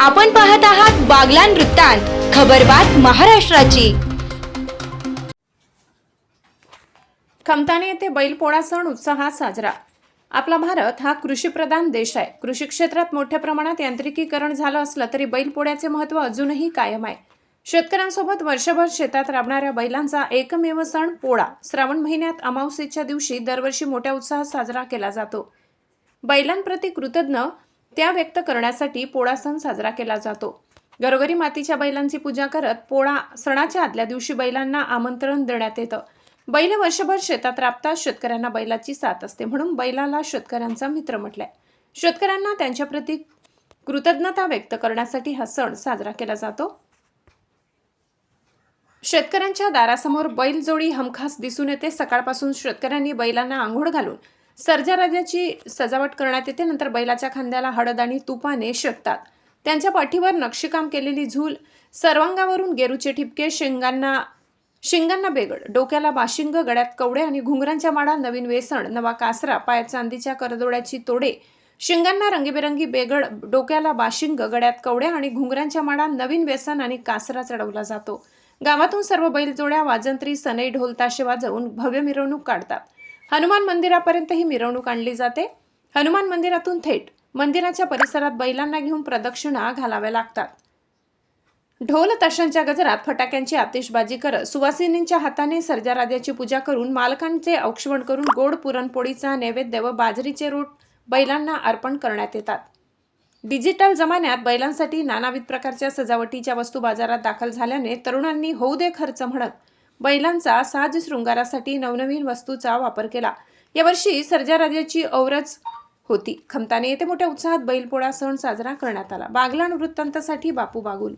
आपण पाहत आहात बागलान वृत्तांत खबरबात महाराष्ट्राची. खमताने येथे बैलपोळा सण उत्साहात साजरा. आपला भारत हा कृषीप्रधान देश आहे. कृषी क्षेत्रात मोठ्या प्रमाणात यांत्रिकीकरण झालं असलं तरी बैलपोळ्याचे महत्त्व अजूनही कायम आहे. शेतकऱ्यांसोबत वर्षभर शेतात राबणाऱ्या बैलांचा एकमेव सण पोळा. श्रावण महिन्यात अमावस्येच्या दिवशी दरवर्षी मोठ्या उत्साहात साजरा केला जातो. बैलांप्रती कृतज्ञ त्या व्यक्त करण्यासाठी पोळा सण साजरा केला जातो. घरोघरी मातीच्या बैलांची पूजा करत पोळा सणाच्या आदल्या दिवशी बैलांना आमंत्रण देण्यात येतं. बैल वर्षभर शेतात राबतात शेतकऱ्यांना बैलाची साथ असते म्हणून बैलाला शेतकऱ्यांचा मित्र म्हटलाय. शेतकऱ्यांना त्यांच्याप्रती कृतज्ञता व्यक्त करण्यासाठी हा सण साजरा केला जातो. शेतकऱ्यांच्या दारासमोर बैलजोडी हमखास दिसून येते. सकाळपासून शेतकऱ्यांनी बैलांना आंघोळ घालून सर्जाराजाची सजावट करण्यात येते नंतर बैलाच्या खांद्याला हळद आणि तुपाने शेकतात. त्यांच्या पाठीवर नक्षीकाम केलेली झूल सर्वांगावरून गेरूचे ठिपके शेंगांना शिंगांना बेगड डोक्याला बाशिंग गळ्यात कवडे आणि घुंगरांच्या माडा नवीन वेसण नवा कासरा पायात चांदीच्या करदोड्याची तोडे शिंगांना रंगीबेरंगी बेगड डोक्याला बाशिंग गळ्यात कवड्या आणि घुंगरांच्या माडा नवीन व्यसन आणि कासरा चढवला जातो. गावातून सर्व बैलजोड्या वाजंत्री सनई ढोलताशे वाजवून भव्य मिरवणूक काढतात. हनुमान मंदिरापर्यंत ही मिरवणूक आणली जाते. हनुमान मंदिरातून थेट मंदिराच्या परिसरात बैलांना घेऊन प्रदक्षिणा घालाव्या लागतात. ढोल ताशांच्या गजरात फटाक्यांची आतिषबाजी करत सुवासिनींच्या हाताने सर्जाराध्याची पूजा करून मालकांचे औक्षवण करून गोड पुरणपोळीचा नैवेद्य व बाजरीचे रोट बैलांना अर्पण करण्यात येतात. डिजिटल जमान्यात बैलांसाठी नानाविध प्रकारच्या सजावटीच्या वस्तू बाजारात दाखल झाल्याने तरुणांनी होऊ दे खर्च म्हणत बैलांचा साज शृंगारासाठी नवनवीन वस्तूचा वापर केला. यावर्षी सर्जाराजाची औरच होती. खमताने येथे मोठ्या उत्साहात बैलपोळा सण साजरा करण्यात आला. बागलाण वृत्तांतासाठी बापू बागुल